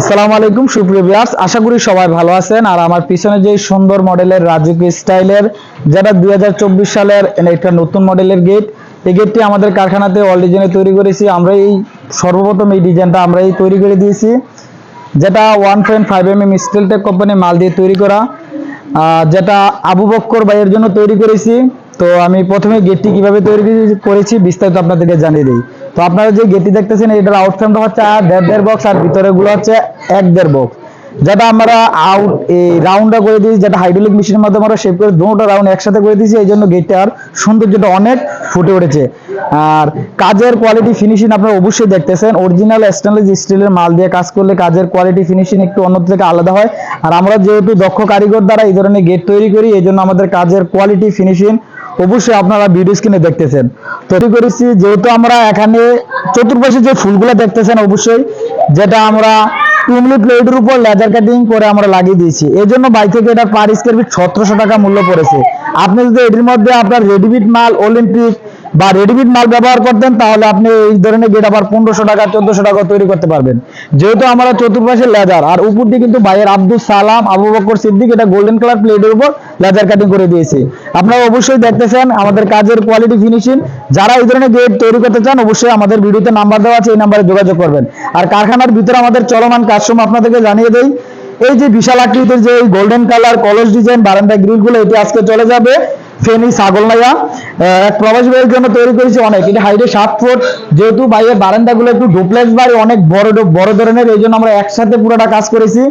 আসসালামু আলাইকুম, সুপ্রিয় ভিউয়ার্স আশা করি সবাই ভালো আছেন। আর আমার পিছনে যে সুন্দর মডেলের রাজকীয় স্টাইলের, যেটা দুই হাজার চব্বিশ সালের একটা নতুন মডেলের গেট এই গেটটি আমাদের কারখানাতে অল ডিজাইনে তৈরি করেছি। আমরা এই সর্বপ্রথম এই ডিজাইনটা আমরা এই তৈরি করে দিয়েছি। যেটা one point five M M Steeltech company মাল দিয়ে তৈরি করা। যেটা আবু বক্কর ভাইয়ের জন্য তৈরি করেছি। তো আমি প্রথমে গেটটি কীভাবে তৈরি করেছি, বিস্তারিত আপনাদেরকে জানিয়ে দিই। তো আপনারা যে গেটটি দেখতেছেন, এটার আউটফ্রেমটা হচ্ছে দেড় দেড় বক্স আর ভিতরে গুলো হচ্ছে এক দেড় বক্স যেটা আমরা আউট এই রাউন্ডটা করে দিয়েছি, যেটা হাইড্রোলিক মেশিনের মাধ্যমে আমরা শেপ করে দুটো রাউন্ড একসাথে করে দিয়েছি, এই জন্য গেটটার সৌন্দর্যটা অনেক ফুটে উঠেছে। আর কাজের কোয়ালিটি ফিনিশিং আপনারা অবশ্যই দেখতেছেন। অরিজিনাল স্টেনলেস স্টিলের মাল দিয়ে কাজ করলে কাজের কোয়ালিটি ফিনিশিং একটু অন্য থেকে আলাদা হয়। আর আমরা যেহেতু দক্ষ কারিগর দ্বারা এই ধরনের গেট তৈরি করি, এই জন্য আমাদের কাজের কোয়ালিটি ফিনিশিং অবশ্যই আপনারা ভিডিও স্ক্রিনে দেখতেছেন। তৈরি করেছি। যেহেতু আমরা এখানে চতুর্পাশে যে ফুলগুলো দেখতেছেন অবশ্যই, যেটা আমরা টুমলি প্লেটের উপর লেজার কাটিং করে আমরা লাগিয়ে দিয়েছি। এই জন্য বাই থেকে এটা পার স্কোয়ার ফিট সতেরোশো টাকা মূল্য পড়েছে। আপনি যদি এটির মধ্যে আপনার রেডিমেড মাল অলিম্পিক বা রেডিমেড মাল ব্যবহার করতেন তাহলে আপনি এই ধরনের গেট আবার পনেরোশো টাকা, চোদ্দশো টাকা তৈরি করতে পারবেন। যেহেতু আমরা চতুর্পাশে লেজার আর উপর দিয়ে কিন্তু ভাইয়ের আব্দুল সালাম, আবু বকর সিদ্দিক, এটা গোল্ডেন কালার প্লেটের উপর লেজার কাটিং করে দিয়েছি। আপনারা অবশ্যই দেখতেছেন আমাদের কাজের কোয়ালিটি ফিনিশিং যারা এই ধরনের গেট তৈরি করতে চান, অবশ্যই আমাদের ভিডিওতে নাম্বার দেওয়া আছে, এই নাম্বারে যোগাযোগ করবেন। আর কারখানার ভিতরে আমাদের চলমান কাজসমূহ আপনাদেরকে জানিয়ে দেই, এই যে বিশাল আকৃতির যে গোল্ডেন কালার কলস ডিজাইন বারান্দা গ্রিলগুলো এটি আজকে চলে যাবে। ফেনি ছাগল নাইয়া এক প্রবাসী ভাইয়ের জন্য তৈরি করেছি অনেক। এটা হাইটে সাত ফুট যেহেতু বাইরের বারান্দা গুলো একটু ডুপ্লেক্স বাড়ি, অনেক বড় বড় ধরনের, এই জন্য আমরা একসাথে পুরোটা কাজ করেছি।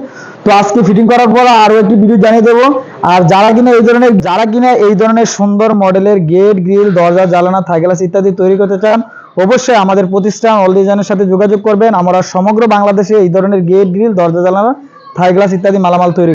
তো আজকে ফিটিং করার পর আরও একটি ভিডিও জানিয়ে দেবো। আর যারা কিনা এই ধরনের যারা কিনা এই ধরনের সুন্দর মডেলের গেট গ্রিল দরজা জ্বালানা থাইগ্লাস ইত্যাদি তৈরি করতে চান, অবশ্যই আমাদের প্রতিষ্ঠান অল ডিজাইনের সাথে যোগাযোগ করবেন। আমরা সমগ্র বাংলাদেশে এই ধরনের গেট গ্রিল দরজা জ্বালানা থাই গ্লাস ইত্যাদি মালামাল তৈরি